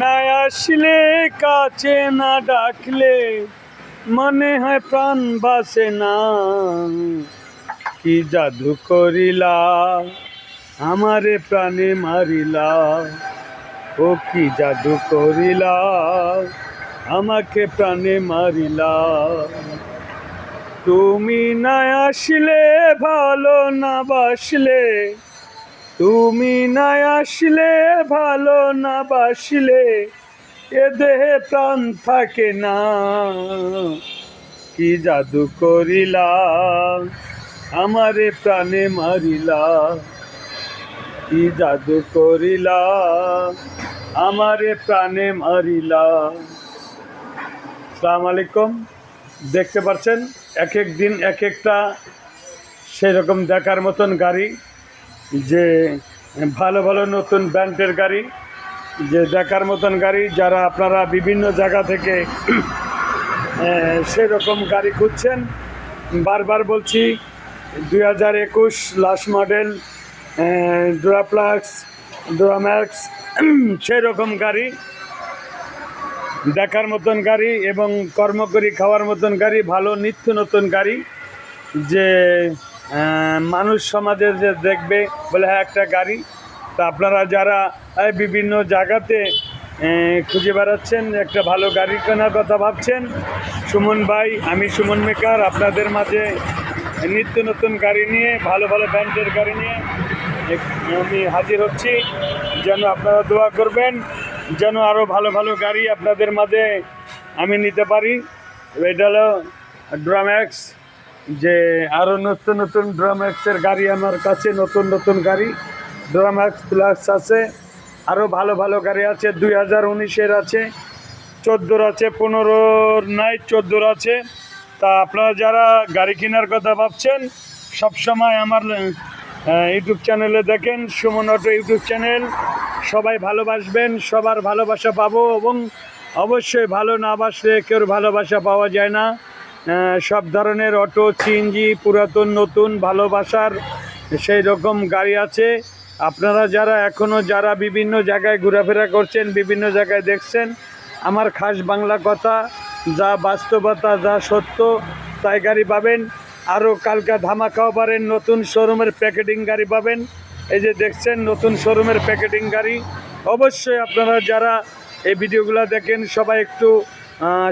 না আসলে কাছে না ডাকলে মনে হয় প্রাণ বাসে না। কি জাদু করিলা, আমারে প্রাণে মারিলা, ও কি জাদু করিলা, আমাকে প্রাণে মারিলা। তুমি না আসলে, ভালো না বাসলে তুমি না আসলে, ভালো না বাসলে, এ দেহে প্রাণ থাকে না। কি জাদু করিলা, আমারে প্রাণে মারিলা। কি জাদু করিলা, আমারে প্রাণে মারিলা। সালাম আলাইকুম। দেখতে পাচ্ছেন, এক এক দিন এক একটা সেরকম দেখার মতন গাড়ি। যে ভালো ভালো নতুন ব্র্যান্ডের গাড়ি, যে দেখার মতন গাড়ি, যারা আপনারা বিভিন্ন জায়গা থেকে সেরকম গাড়ি খুঁজছেন, বারবার বলছি, দুই হাজার একুশ লাস্ট মডেল ড্রাপ্লাক্স ড্রাম্যাক্স সেরকম গাড়ি, দেখার মতন গাড়ি এবং কর্ম করি খাওয়ার মতন গাড়ি, ভালো নিত্য নতুন গাড়ি, যে মানুষ সমাজে যে দেখবে, বলে হ্যাঁ একটা গাড়ি। তা আপনারা যারা বিভিন্ন জায়গাতে খুঁজে বেড়াচ্ছেন, একটা ভালো গাড়ি কেনার কথা ভাবছেন, সুমন ভাই, আমি সুমন মেকার, আপনাদের মাঝে নিত্য নতুন গাড়ি নিয়ে, ভালো ভালো ব্র্যান্ডের গাড়ি নিয়ে আমি হাজির হচ্ছি। যেন আপনারা দোয়া করবেন, যেন আরও ভালো ভালো গাড়ি আপনাদের মাঝে আমি নিতে পারি। এটা হলো ড্রাম্যাক্স যে আরও নতুন নতুন ড্রাম্যাক্সের গাড়ি আমার কাছে নতুন নতুন গাড়ি ড্রাম্যাক্স প্লাস আছে। আরও ভালো ভালো গাড়ি আছে, দুই হাজার উনিশের আছে, চোদ্দোর আছে, পনেরোর নাই, চোদ্দোর আছে। তা আপনারা যারা গাড়ি কেনার কথা ভাবছেন, সবসময় আমার ইউটিউব চ্যানেলে দেখেন, সুমন অটো ইউটিউব চ্যানেল সবাই ভালোবাসবেন, সবার ভালোবাসা পাবো এবং অবশ্যই ভালো না বাসলে কেউ ভালোবাসা পাওয়া যায় না। সব ধরনের অটো সিএনজি পুরাতন, নতুন, ভালোবাসার সেই রকম গাড়ি আছে। আপনারা যারা এখনও যারা বিভিন্ন জায়গায় ঘোরাফেরা করছেন, বিভিন্ন জায়গায় দেখছেন, আমার খাস বাংলা কথা, যা বাস্তবতা, যা সত্য, তাই গাড়ি পাবেন। আরও কালকা ধামাকাও পারেন, নতুন শোরুমের প্যাকেটিং গাড়ি পাবেন। এই যে দেখছেন, নতুন শোরুমের প্যাকেটিং গাড়ি। অবশ্যই আপনারা যারা এই ভিডিওগুলো দেখেন, সবাই একটু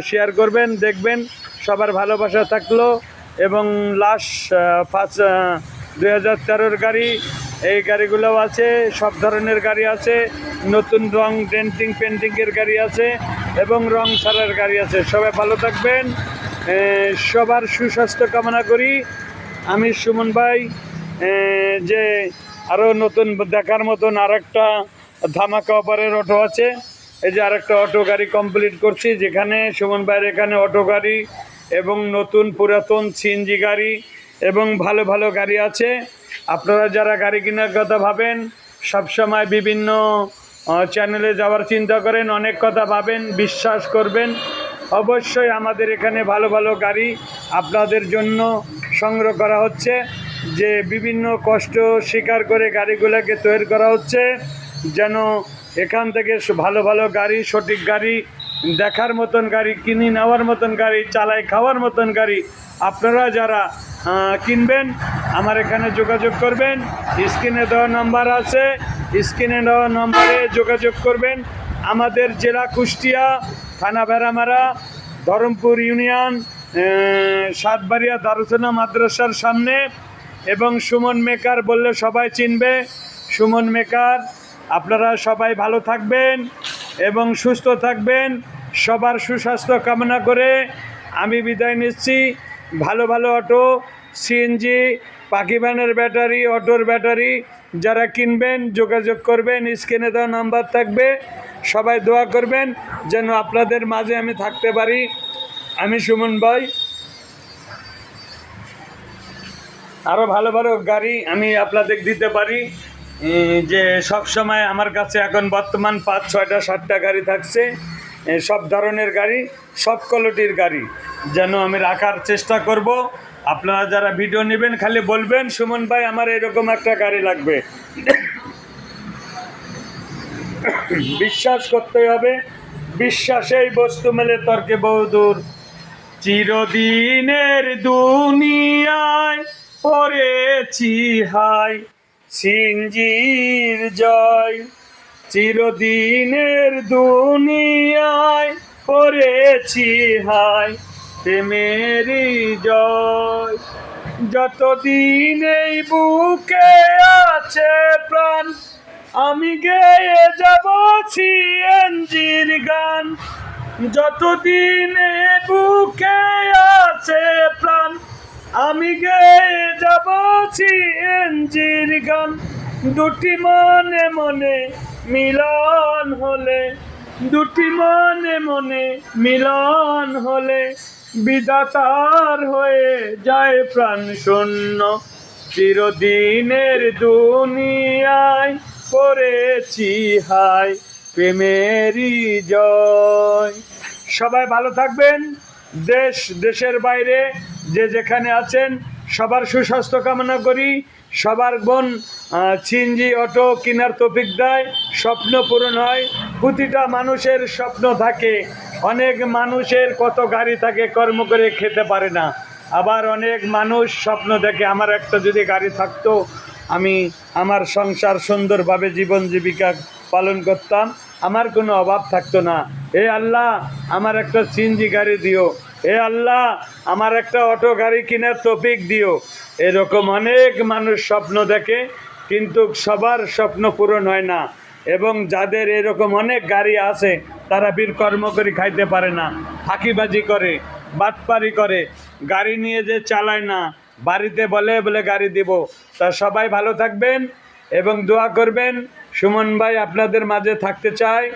শেয়ার করবেন, দেখবেন। সবার ভালোবাসা থাকল এবং লাস্ট পাঁচ দুই হাজার তেরোর গাড়ি, এই গাড়িগুলোও আছে, সব ধরনের গাড়ি আছে, নতুন রং ডেন্টিং, পেন্টিংয়ের গাড়ি আছে এবং রং ছাড়ার গাড়ি আছে। সবাই ভালো থাকবেন সবার সুস্বাস্থ্য কামনা করি। আমি সুমন ভাই যে আরও নতুন দেখার মতন আর একটা ধামাকা অপারের অটো আছে, এই যে আরেকটা অটো গাড়ি কমপ্লিট করছি, যেখানে সুমন ভাইয়ের এখানে অটো গাড়ি এবং নতুন পুরাতন সিএনজি গাড়ি এবং ভালো ভালো গাড়ি আছে। আপনারা যারা গাড়ি কেনার কথা ভাবেন, সবসময় বিভিন্ন চ্যানেলে যাওয়ার চিন্তা করেন, অনেক কথা ভাবেন, বিশ্বাস করবেন। অবশ্যই আমাদের এখানে ভালো ভালো গাড়ি আপনাদের জন্য সংগ্রহ করা হচ্ছে, যে বিভিন্ন কষ্ট স্বীকার করে গাড়িগুলোকে তৈরি করা হচ্ছে, যেন এখান থেকে ভালো ভালো গাড়ি, সঠিক গাড়ি দেখার মতন গাড়ি, কিনে নেওয়ার মতন গাড়ি, চালায় খাওয়ার মতন গাড়ি, আপনারা যারা কিনবেন, আমার এখানে যোগাযোগ করবেন। স্ক্রিনে দেওয়া নাম্বার আছে, স্ক্রিনে দেওয়া নাম্বারে যোগাযোগ করবেন। আমাদের জেলা কুষ্টিয়া, থানা ভেড়ামারা, ধরমপুর ইউনিয়ন সাতবাড়িয়া দারুসনা মাদ্রাসার সামনে, এবং সুমন মেকার বললে সবাই চিনবে। সুমন মেকার, আপনারা সবাই ভালো থাকবেন। এবং সুস্থ থাকবেন, সবার সুস্বাস্থ্য কামনা করে আমি বিদায় নিচ্ছি। ভালো ভালো অটো সিএনজি পাখি ভ্যানের ব্যাটারি, অটোর ব্যাটারি, যারা কিনবেন, যোগাযোগ করবেন, স্ক্রিনে দেওয়া নাম্বার থাকবে। সবাই দোয়া করবেন যেন আপনাদের মাঝে আমি থাকতে পারি। আমি সুমন ভাই। আরও ভালো ভালো গাড়ি আমি আপনাদের দিতে পারি। যে সব সময় আমার কাছে এখন বর্তমান পাঁচ, ছয়টা, সাতটা গাড়ি থাকছে সব ধরনের গাড়ি, সব কোয়ালিটির গাড়ি। যেন আমি রাখার চেষ্টা করব। আপনারা যারা ভিডিও নেবেন, খালি বলবেন, সুমন ভাই, আমার এরকম একটা গাড়ি লাগবে। বিশ্বাস করতে হবে। বিশ্বাসেই বস্তু মেলে তর্কে বহুদূর। চিরদিনের দুনিয়ায় পড়েছি হাই সিঞ্জির জয়, চিরদিনের দুনিয়ায় পড়েছি হাই প্রেমেরই জয়। যতদিন এই বুকে আছে প্রাণ, আমি গেয়ে যাব সিএনজির গান। যতদিন বুকে আমি গেয়ে যাব সিএনজির গান। দুটি মনে মনে মিলন হলে, দুটি মনে মনে মিলন হলে বিদাতার হয়ে যায় প্রাণ শূন্য। চিরদিনের দুনিয়ায় করেছি হাই প্রেমেরই জয়। সবাই ভালো থাকবেন। দেশ, দেশের বাইরে যে যেখানে আছেন, সবার সুস্বাস্থ্য কামনা করি। সবার বোন চিনজি অটো কেনার তফিক দেয়, স্বপ্ন পূরণ হয়। প্রতিটা মানুষের স্বপ্ন থাকে। অনেক মানুষের কত গাড়ি থাকে, কর্ম করে খেতে পারে না। আবার অনেক মানুষ স্বপ্ন দেখে, আমার একটা যদি গাড়ি থাকতো, আমি আমার সংসার সুন্দরভাবে জীবন জীবিকা পালন করতাম। আমার কোনো অভাব থাকতো না। এ আল্লাহ, আমার একটা সিনজি গাড়ি দিও। এ আল্লাহ, আমার একটা অটো গাড়ি কেনার তফিক দিও। এরকম অনেক মানুষ স্বপ্ন দেখে, কিন্তু সবার স্বপ্ন পূরণ হয় না। এবং যাদের এরকম অনেক গাড়ি আছে, তারা বীর কর্ম করে খাইতে পারে না। ফাঁকিবাজি করে, বাটপারি করে, গাড়ি নিয়ে যে চালায় না, বাড়িতে বলে বলে গাড়ি দিব। তা সবাই ভালো থাকবেন এবং দোয়া করবেন। সুমন ভাই আপনাদের মাঝে থাকতে চায়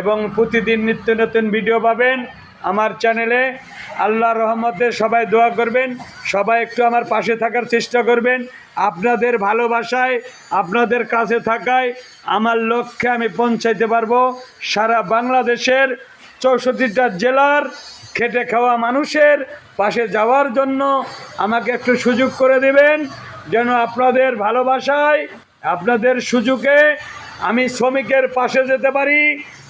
এবং প্রতিদিন নিত্য নতুন ভিডিও পাবেন আমার চ্যানেলে। আল্লাহ রহমতে সবাই দোয়া করবেন, সবাই একটু আমার পাশে থাকার চেষ্টা করবেন। আপনাদের ভালোবাসায়, আপনাদের কাছে থাকায় আমার লক্ষ্যে আমি পৌঁছাইতে পারব। সারা বাংলাদেশের চৌষট্টিটা জেলার খেটে খাওয়া মানুষের পাশে যাওয়ার জন্য আমাকে একটু সুযোগ করে দেবেন, যেন আপনাদের ভালোবাসায়, আপনাদের সুযোগে আমি শ্রমিকের পাশে যেতে পারি।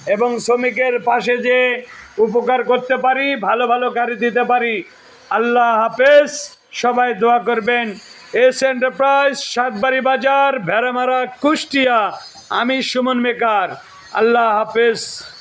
এবং শ্রমিকের পাশে যে উপকার করতে পারি, ভালো ভালো গাড়ি দিতে পারি, আল্লাহ হাফেজ, সবাই দোয়া করবেন। এস এন্টারপ্রাইজ, সাতবাড়ি বাজার, ভেড়ামারা, কুষ্টিয়া। আমি সুমন মেকার। আল্লাহ হাফেজ।